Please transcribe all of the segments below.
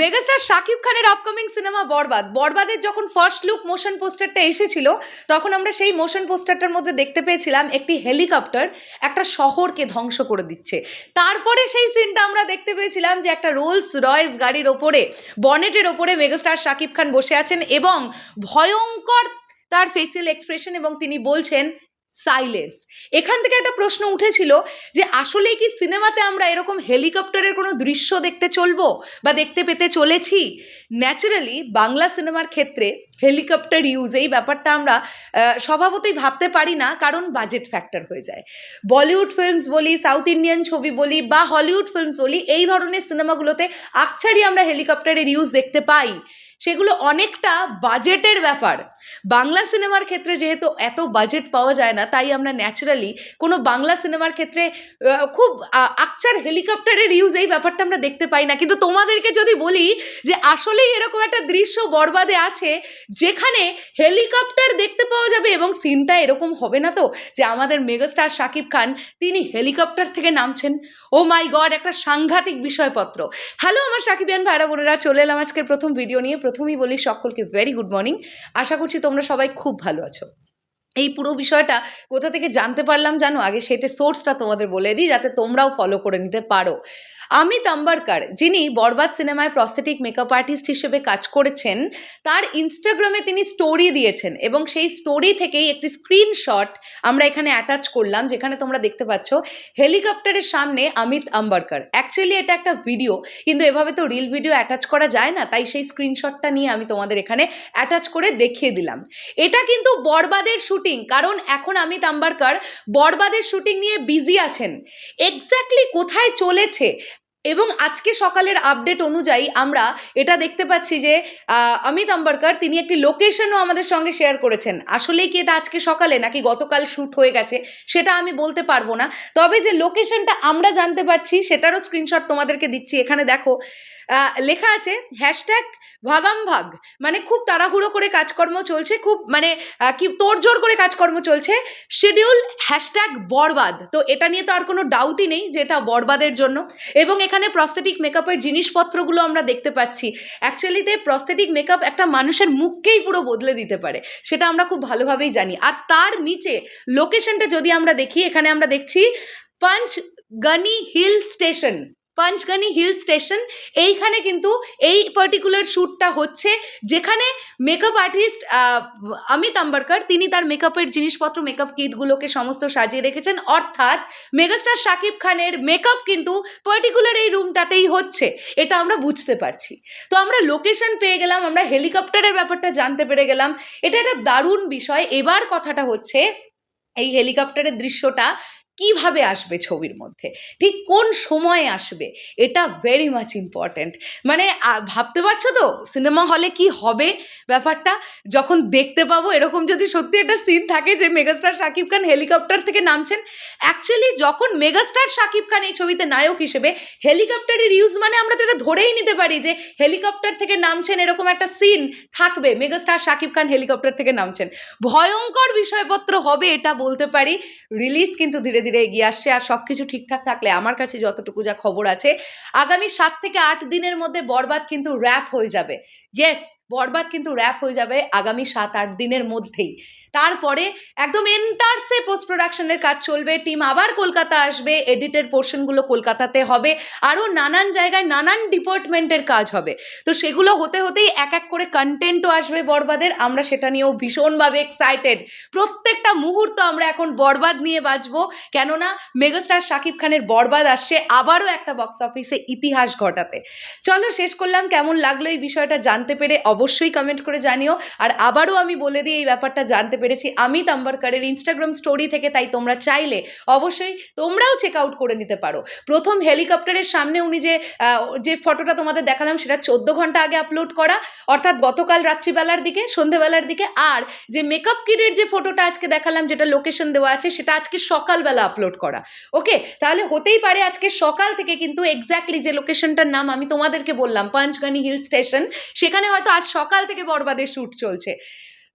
Megastar Shakib খানের upcoming cinema বরবাদ। বরবাদের যখন ফার্স্ট লুক মোশন পোস্টারটা এসেছিল, তখন আমরা সেই মোশন পোস্টারটার মধ্যে দেখতে পেয়েছিলাম একটি হেলিকপ্টার একটা শহরকে ধ্বংস করে দিচ্ছে। তারপরে সেই সিনটা আমরা দেখতে পেয়েছিলাম যে একটা রোলস রয়েস গাড়ির ওপরে বনেটের ওপরে মেগাস্টার শাকিব খান বসে আছেন এবং ভয়ঙ্কর তার ফেসিয়াল এক্সপ্রেশন এবং তিনি বলছেন সাইলেন্স এখান থেকে একটা প্রশ্ন উঠেছিল যে, আসলেই কি সিনেমাতে আমরা এরকম হেলিকপ্টারের কোনো দৃশ্য দেখতে চলবো বা দেখতে পেতে চলেছি? ন্যাচারালি বাংলা সিনেমার ক্ষেত্রে হেলিকপ্টার ইউজ এই ব্যাপারটা আমরা স্বভাবতই ভাবতে পারি না, কারণ বাজেট ফ্যাক্টর হয়ে যায়। বলিউড ফিল্মস বলি সাউথ ইন্ডিয়ান ছবি বলি বা হলিউড ফিল্মস বলি, এই ধরনের সিনেমাগুলোতে আকছাড়ি আমরা হেলিকপ্টারের ইউজ দেখতে পাই। সেগুলো অনেকটা বাজেটের ব্যাপার। বাংলা সিনেমার ক্ষেত্রে যেহেতু এত বাজেট পাওয়া যায় না, তাই আমরা ন্যাচারালি কোনো বাংলা সিনেমার ক্ষেত্রে খুব আকচার হেলিকপ্টারের ইউজ এই ব্যাপারটা আমরা দেখতে পাই না। কিন্তু তোমাদেরকে যদি বলি যে আসলেই এরকম একটা দৃশ্য বরবাদে আছে, যেখানে হেলিকপ্টার দেখতে পাওয়া যাবে এবং সিনটা এরকম হবে না তো? যে আমাদের মেগাস্টার শাকিব খান, তিনি হেলিকপ্টার থেকে নামছেন। ও মাই গড, একটা সাংঘাতিক বিষয়পত্র। হ্যালো, আমার সাকিবিয়ান ভাইরা বোনেরা, চলে এলাম আজকের প্রথম ভিডিও নিয়ে। প্রথমেই বলি সকলকে ভেরি গুড মর্নিং আশা করছি তোমরা সবাই খুব ভালো আছো। এই পুরো বিষয়টা কোথা থেকে জানতে পারলাম জানো? আগে সেটা সোর্সটা তোমাদের বলে দিই, যাতে তোমরাও ফলো করে নিতে পারো। অমিত আম্বারকার, যিনি বরবাদ সিনেমায় প্রস্থেটিক মেকআপ আর্টিস্ট হিসেবে কাজ করেছেন, তার ইনস্টাগ্রামে তিনি স্টোরি দিয়েছেন এবং সেই স্টোরি থেকেই একটি স্ক্রিনশট আমরা এখানে অ্যাটাচ করলাম, যেখানে তোমরা দেখতে পাচ্ছ হেলিকপ্টারের সামনে অমিত আম্বারকার। অ্যাকচুয়ালি এটা একটা ভিডিও কিন্তু এভাবে তো রিল ভিডিও অ্যাটাচ করা যায় না, তাই সেই স্ক্রিনশটটা নিয়ে আমি তোমাদের এখানে অ্যাটাচ করে দেখিয়ে দিলাম। এটা কিন্তু বরবাদের শুটিং কারণ এখন অমিত আম্বারকার বরবাদের শুটিং নিয়ে বিজি আছেন। এক্স্যাক্টলি কোথায় চলেছে? এবং আজকে সকালের আপডেট অনুযায়ী আমরা এটা দেখতে পাচ্ছি যে অমিত আম্বারকার তিনি একটি লোকেশনও আমাদের সঙ্গে শেয়ার করেছেন। আসলেই কি এটা আজকে সকালে নাকি গতকাল শ্যুট হয়ে গেছে, সেটা আমি বলতে পারব না। তবে যে লোকেশনটা আমরা জানতে পারছি, সেটারও স্ক্রিনশট তোমাদেরকে দিচ্ছি। এখানে দেখো লেখা আছে হ্যাশট্যাগ ভাগাম ভাগ। মানে খুব তাড়াহুড়ো করে কাজকর্ম চলছে, খুব মানে কি তোড়জোড় করে কাজকর্ম চলছে। Schedule hashtag Barbaad. তো এটা নিয়ে তো আর কোনো ডাউটই নেই যে এটা বরবাদের জন্য। এবং এখানে প্রস্থেটিক মেকআপের জিনিসপত্রগুলো আমরা দেখতে পাচ্ছি। অ্যাকচুয়ালিতে প্রস্থেটিক মেকআপ একটা মানুষের মুখকেই পুরো বদলে দিতে পারে। সেটা আমরা খুব ভালোভাবেই জানি। আর তার নিচে লোকেশনটা যদি আমরা দেখি, এখানে আমরা দেখছি Panchgani hill station Panchgani hill station, এইখানে কিন্তু এই পার্টিকুলার শ্যুটটা হচ্ছে, যেখানে মেকআপ আর্টিস্ট অমিত আম্বারকর, তিনি তার মেকআপের জিনিসপত্র মেকআপ কিটগুলোকে সমস্ত সাজিয়ে রেখেছেন। অর্থাৎ মেগাস্টার শাকিব খানের মেকআপ কিন্তু পার্টিকুলার এই রুমটাতেই হচ্ছে, এটা আমরা বুঝতে পারছি। তো আমরা লোকেশন পেয়ে গেলাম, আমরা হেলিকপ্টারের ব্যাপারটা জানতে পেরে গেলাম। এটা একটা দারুণ বিষয়। এবার কথাটা হচ্ছে, এই হেলিকপ্টারের দৃশ্যটা কীভাবে আসবে ছবির মধ্যে? ঠিক কোন সময়ে আসবে? এটা ভেরি মাচ ইম্পর্ট্যান্ট মানে ভাবতে পারছ তো? সিনেমা হলে কি হবে ব্যাপারটা? যখন দেখতে পাবো, এরকম যদি সত্যি একটা সিন থাকে যে মেগাস্টার শাকিব খান হেলিকপ্টার থেকে নামছেন অ্যাকচুয়ালি যখন মেগাস্টার শাকিব খান এই ছবিতে নায়ক হিসেবে হেলিকপ্টারের ইউজ মানে আমরা তো এটা ধরেই নিতে পারি যে হেলিকপ্টার থেকে নামছেন এরকম একটা সিন থাকবে, মেগাস্টার শাকিব খান হেলিকপ্টার থেকে নামছেন। ভয়ঙ্কর বিষয়পত্র হবে এটা বলতে পারি। রিলিজ কিন্তু ধীরে ধীরে এগিয়ে আসছে আর সব কিছু ঠিকঠাক থাকলে আমার কাছে যতটুকু যা খবর আছে, আগামী সাত থেকে আট দিনের মধ্যে বরবাদ কিন্তু র্যাপ হয়ে যাবে। ইয়েস বরবাদ কিন্তু র্যাপ হয়ে যাবে আগামী সাত আট দিনের মধ্যেই। তারপরে একদম এন্টারসে পোস্ট প্রোডাকশনের কাজ চলবে টিম আবার কলকাতা আসবে এডিটেড পোর্শনগুলো কলকাতাতে হবে, আরও নানান জায়গায় নানান ডিপার্টমেন্টের কাজ হবে। তো সেগুলো হতে হতেই এক এক করে কন্টেন্টও আসবে বরবাদের, আমরা সেটা নিয়েও ভীষণভাবে এক্সাইটেড প্রত্যেকটা মুহূর্ত আমরা এখন বরবাদ নিয়ে বাঁচবো, কেননা মেগাস্টার শাকিব খানের বরবাদ আসছে আবারও একটা বক্স অফিসে ইতিহাস ঘটাতে। চলো শেষ করলাম, কেমন লাগল এই বিষয়টা জানতে পেরে? অবশ্যই কমেন্ট করে জানিও। আর আবারও আমি বলে দিই এই ব্যাপারটা জানতে পেরেছি। অমিত আম্বারকারের ইনস্টাগ্রাম স্টোরি থেকে তাই তোমরা চাইলে অবশ্যই তোমরাও চেক আউট করে নিতে পারো। প্রথম হেলিকপ্টারের সামনে উনি যে যে ফটোটা তোমাদের দেখালাম সেটা চোদ্দ ঘণ্টা আগে আপলোড করা। অর্থাৎ গতকাল রাত্রিবেলার দিকে, সন্ধেবেলার দিকে। আর যে মেকআপ কিটের যে ফটোটা আজকে দেখালাম, যেটা লোকেশন দেওয়া আছে, সেটা আজকে সকালবেলা আপলোড করা। ওকে তাহলে হতেই পারে আজকে সকাল থেকে কিন্তু এক্স্যাক্টলি যে লোকেশনটার নাম আমি তোমাদেরকে বললাম পাঞ্চগানি হিল স্টেশন সেখানে হয়তো আজ সকাল থেকে বরবাদের শ্যুট চলছে।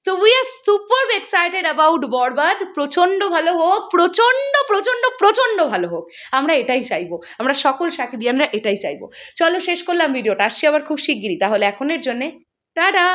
So we are super excited about Barbaad প্রচণ্ড ভালো হোক, প্রচণ্ড প্রচণ্ড প্রচণ্ড ভালো হোক। আমরা এটাই চাইব। আমরা সকল সাকিবিয়ানরা এটাই চাইব। চলো শেষ করলাম ভিডিওটা। আসছি আবার খুব শিগগিরই। তাহলে এখনের জন্যে, টাটা!